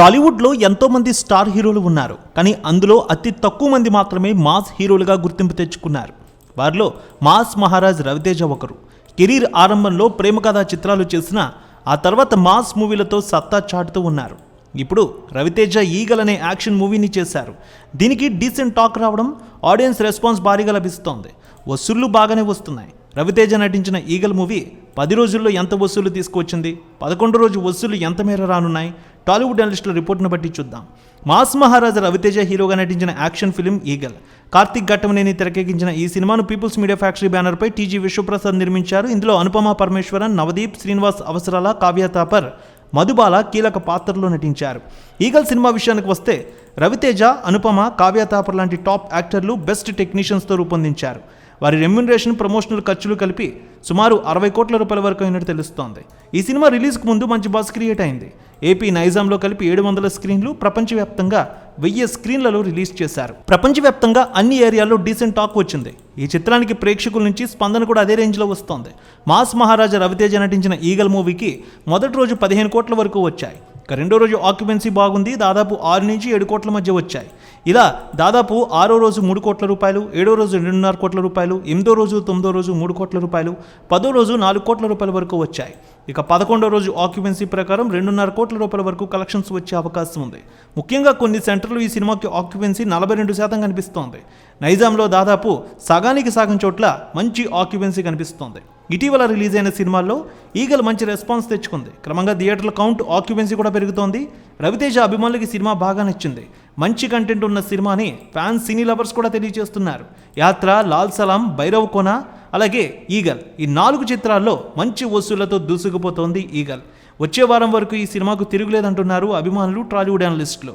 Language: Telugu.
టాలీవుడ్లో ఎంతో మంది స్టార్ హీరోలు ఉన్నారు. కానీ అందులో అతి తక్కువ మంది మాత్రమే మాస్ హీరోలుగా గుర్తింపు తెచ్చుకున్నారు. వారిలో మాస్ మహారాజ్ రవితేజ ఒకరు. కెరీర్ ఆరంభంలో ప్రేమ కథా చిత్రాలు చేసిన ఆ తర్వాత మాస్ మూవీలతో సత్తా చాటుతూ ఉన్నారు. ఇప్పుడు రవితేజ ఈగల్ అనే యాక్షన్ మూవీని చేశారు. దీనికి డీసెంట్ టాక్ రావడం ఆడియన్స్ రెస్పాన్స్ భారీగా లభిస్తోంది. వసూళ్ళు బాగానే వస్తున్నాయి. రవితేజ నటించిన ఈగల్ మూవీ పది రోజుల్లో ఎంత వసూలు తీసుకువచ్చింది? పదకొండు రోజు వసూలు ఎంత మేర రానున్నాయి? టాలీవుడ్ అనలిస్టుల రిపోర్ట్ను బట్టి చూద్దాం. మాస్ మహారాజా రవితేజ హీరోగా నటించిన action film Eagle. Karthik Ghattamaneni తెరకెక్కించిన ఈ సినిమాను పీపుల్స్ మీడియా ఫ్యాక్టరీ బ్యానర్పై టీజీ విశ్వప్రసాద్ నిర్మించారు. ఇందులో అనుపమ పరమేశ్వరన్ నవదీప్ శ్రీనివాస్ అవసరాల కావ్య తాపర్ మధుబాల కీలక పాత్రలో నటించారు. ఈగల్ సినిమా విషయానికి వస్తే రవితేజ అనుపమ కావ్య తాపర్ లాంటి టాప్ యాక్టర్లు బెస్ట్ టెక్నీషియన్స్తో రూపొందించారు. వారి రెమ్యునరేషన్ ప్రమోషనల్ ఖర్చులు కలిపి సుమారు అరవై కోట్ల రూపాయల వరకు అయినట్టు తెలుస్తోంది. ఈ సినిమా రిలీజ్కు ముందు మంచి బాస్ క్రియేట్ అయింది. ఏపీ నైజాంలో కలిపి ఏడు వందల స్క్రీన్లు ప్రపంచవ్యాప్తంగా వెయ్యి స్క్రీన్లలో రిలీజ్ చేశారు. ప్రపంచవ్యాప్తంగా అన్ని ఏరియాల్లో డీసెంట్ టాక్ వచ్చింది. ఈ చిత్రానికి ప్రేక్షకుల నుంచి స్పందన కూడా అదే రేంజ్లో వస్తోంది. మాస్ మహారాజా రవితేజ నటించిన ఈగల్ మూవీకి మొదటి రోజు పదిహేను కోట్ల వరకు వచ్చాయి. ఇక రెండో రోజు ఆక్యుపెన్సీ బాగుంది. దాదాపు ఆరు నుంచి ఏడు కోట్ల మధ్య వచ్చాయి. ఇలా దాదాపు ఆరో రోజు మూడు కోట్ల రూపాయలు ఏడో రోజు రెండున్నర కోట్ల రూపాయలు ఎనిమిదో రోజు తొమ్మిదో రోజు మూడు కోట్ల రూపాయలు పదో రోజు నాలుగు కోట్ల రూపాయల వరకు వచ్చాయి. ఇక పదకొండో రోజు ఆక్యుపెన్సీ ప్రకారం రెండున్నర కోట్ల రూపాయల వరకు కలెక్షన్స్ వచ్చే అవకాశం ఉంది. ముఖ్యంగా కొన్ని సెంటర్లు ఈ సినిమాకి ఆక్యుపెన్సీ నలభై రెండు శాతం కనిపిస్తోంది. నైజాంలో దాదాపు సగానికి సగం చోట్ల మంచి ఆక్యుపెన్సీ కనిపిస్తోంది. ఇటీవల రిలీజ్ అయిన సినిమాల్లో ఈగల్ మంచి రెస్పాన్స్ తెచ్చుకుంది. క్రమంగా థియేటర్ల కౌంట్ ఆక్యుపెన్సీ కూడా పెరుగుతోంది. రవితేజ అభిమానులకి సినిమా బాగా నచ్చింది. మంచి కంటెంట్ ఉన్న సినిమాని ఫ్యాన్స్ సినీ లవర్స్ కూడా తెలియజేస్తున్నారు. యాత్ర లాల్ సలాం భైరవ్ కోన అలాగే ఈగల్. ఈ నాలుగు చిత్రాల్లో మంచి వసూళ్ళతో దూసుకుపోతోంది ఈగల్. వచ్చే వారం వరకు ఈ సినిమాకు తిరుగులేదంటున్నారు అభిమానులు టాలీవుడ్ అనలిస్టులు